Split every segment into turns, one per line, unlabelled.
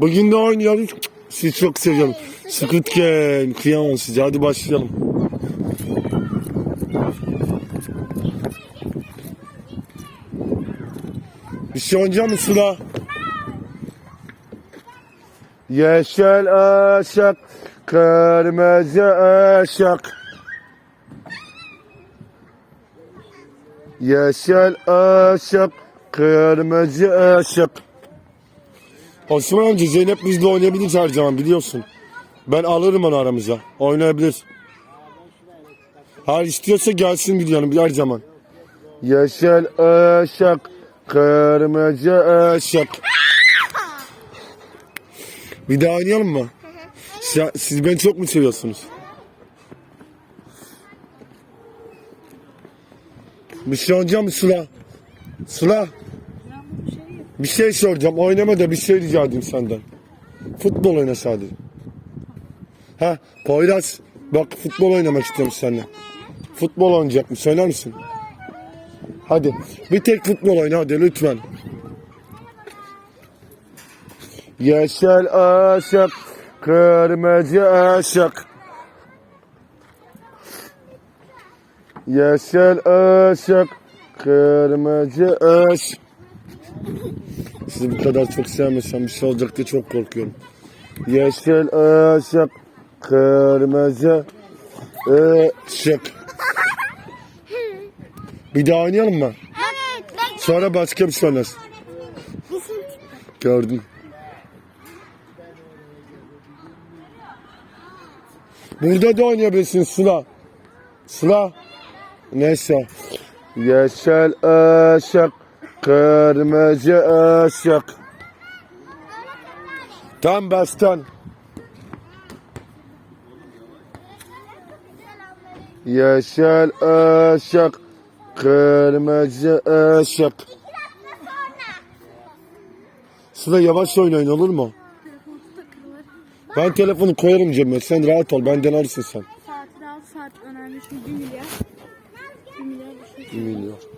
Bugün de oynayalım. Sizi çok seviyorum. Squid Game. Kıyamam size. Hadi başlayalım. Bir şey oynayacak mısın Sıla? Yeşil ışık, kırmızı ışık. Yeşil ışık, kırmızı ışık. Osman amca Zeynep bizle oynayabilir her zaman biliyorsun. Ben alırım onu aramıza. Oynayabilir. Her istiyorsa gelsin biliyorum her zaman. Yeşil ışık, kırmızı ışık. Bir daha oynayalım mı? Siz, siz beni çok mu seviyorsunuz? Bir şey oynayacağım mı Sıla? Sıla? Bir şey soracağım. Oynama da bir şey rica edeyim senden. Futbol oyna sadece. Ha Poyraz. Bak futbol oynamak istiyorum seninle. Futbol oynayacak mı? Söyler misin? Hadi. Bir tek futbol oyna hadi lütfen. Yeşil ışık, kırmızı ışık. Yeşil ışık, kırmızı ışık. Sizi bu kadar çok sevmesem bir şey olacak diye çok korkuyorum. Yeşil ışık, kırmızı ışık. Bir daha oynayalım mı?
Evet. Ben
Sonra başka bir şey oynarız. Gördüm. Burada da oynayabilirsin Sıla. Sıla. Neyse. Yeşil ışık, kırmızı ışık. Tam baştan. Yeşil ışık, kırmızı ışık. Sıla yavaş oynayın olur mu? Ben telefonu koyarım cebime. Sen rahat ol. Benden alırsın sen.
Saat rahat saat önemli şimdi 1 milyar. 1 milyar bir şey.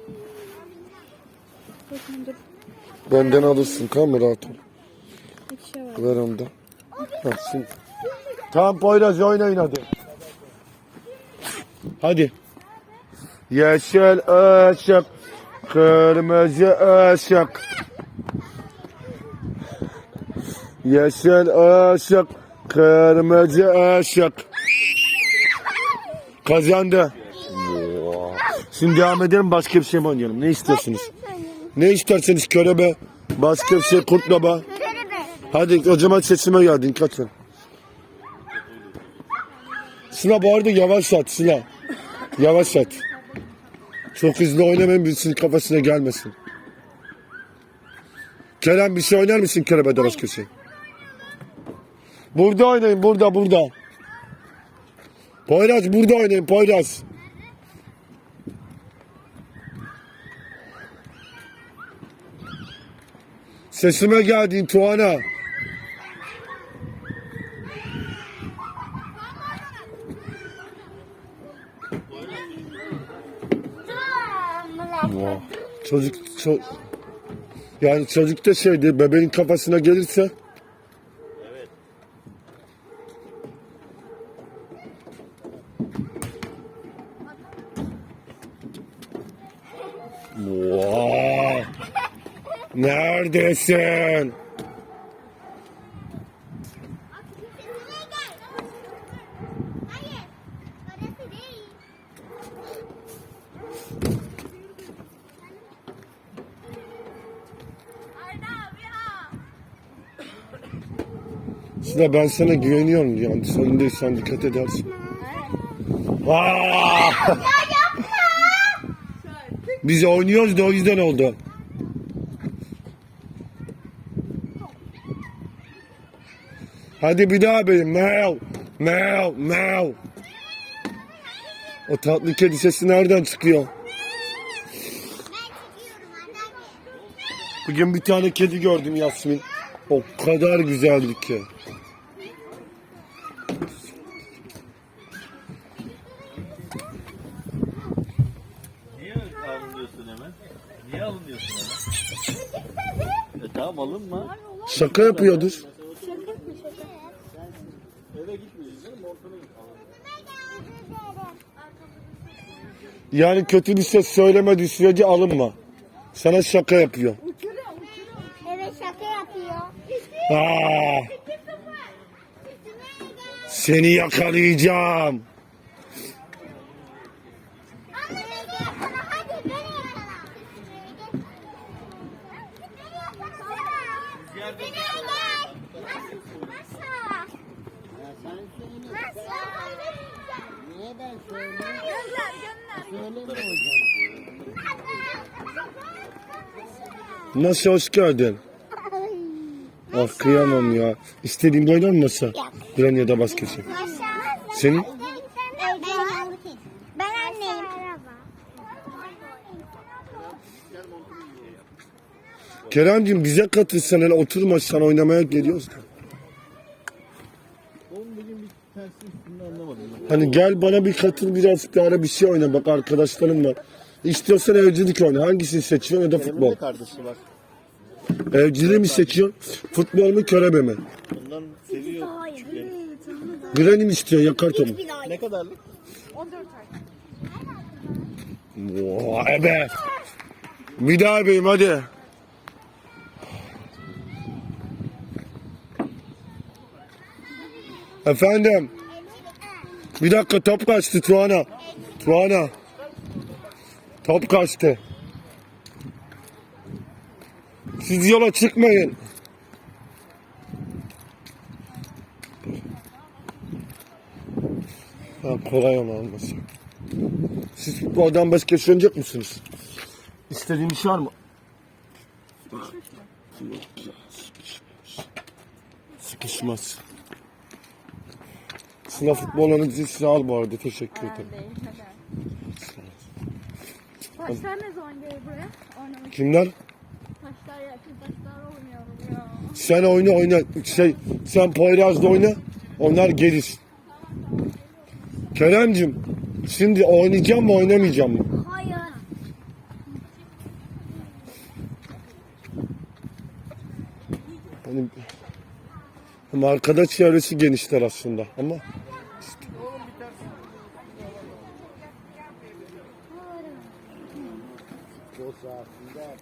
Benden alırsın. Tamam mı? Rahat ol. Ver onu da. Ha, şimdi. Tamam Poyraz oynayın hadi. Hadi. Yeşil ışık, kırmızı ışık. Yeşil ışık, kırmızı ışık. Kazandı. Şimdi devam edelim başka bir şey mi oynayalım? Ne istiyorsunuz? Ne isterseniz körebe, bir şey kurt baba. Hadi o sesime geldin kaçın. Sıla bu arada yavaş at Sıla. Yavaş at. Çok hızlı oynamayın birisinin kafasına gelmesin. Kerem bir şey oynar mısın kerebede başka şey? Burada oynayın burada burada. Poyraz burada oynayın Poyraz. Sesime geldin Tuana. Wow. Çocuk ço yani çocuk da şeydi bebeğin kafasına gelirse Wow. Neredesin? Sıla ben sana güveniyorum yani sonundaysan dikkat edersin. Aa! Biz oynuyoruz da o yüzden oldu. Hadi bir daha benim. Meow, meow, meow. O tatlı kedi sesi nereden çıkıyor? Bugün bir tane kedi gördüm Yasmin. O kadar güzeldi ki.
Niye alınıyorsun hemen? Niye alınıyorsun hemen? E tamam alınma.
Şaka yapıyordur. Öyle gitmeyeceğiz canım. Ortada Yani kötü bir söz söylemediği sürece alınma. Sana şaka yapıyor.
Evet şaka yapıyor.
Aa, seni yakalayacağım.
Nasıl
hoş geldin? Ah kıyamam ya. İstediğin oynar mı masa? Duran ya da basketçi. Senin?
Ben anneyim.
Kerem'cim bize katılsan hele oturma sen oynamaya geliyoruz.
Oğlum bugün bir tersi üstünde anlamadım ben.
Hani gel bana bir katıl biraz bir ara bir şey oyna bak arkadaşlarım var. İstiyorsan evcilik oyna. Hangisini seçiyorsun ya da
Benim
futbol?
de kardeşi var.
Evciliği mi seçiyorsun? Futbol mu körebe mi?
Ondan seviyor küçükleri.
Granny mi istiyor yakar topu?
Ne kadarlık?
14 ay.
Vay be. Bir daha beyim hadi. Efendim. Bir dakika top kaçtı Tuana. Tuana. Top kaçtı. Siz yola çıkmayın. Ha, kolay ama olmasın. Siz futboldan başka şey oynayacak mısınız? İstediğin bir şey var mı? Sıkışmaz. Sıla futbol analizini al bu arada. Teşekkür ederim.
Taşlar ne zaman gelir buraya? Oynamak
Kimler?
Taşlar yakın taşlar oynuyorum ya.
Sen oyna oyna. Şey, sen Poyraz'da oyna. Onlar gelir. Kerem'cim şimdi oynayacağım mı oynamayacağım mı?
Hayır.
Hani arkadaş çevresi genişler aslında ama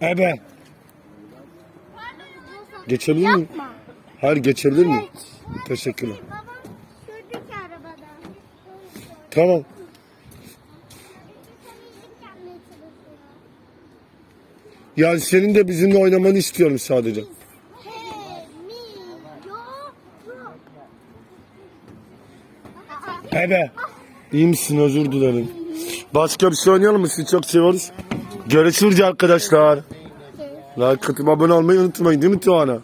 Ebe. Geçebilir miyim?
Yapma.
Hayır geçebilir miyim? Teşekkürler. Tamam. Yani senin de bizimle oynamanı istiyorum sadece. Ebe. İyi misin? Özür dilerim. Başka bir şey oynayalım mı? Sizi çok seviyoruz. Görüşürüz arkadaşlar. Like atıp abone olmayı unutmayın değil mi Tuana?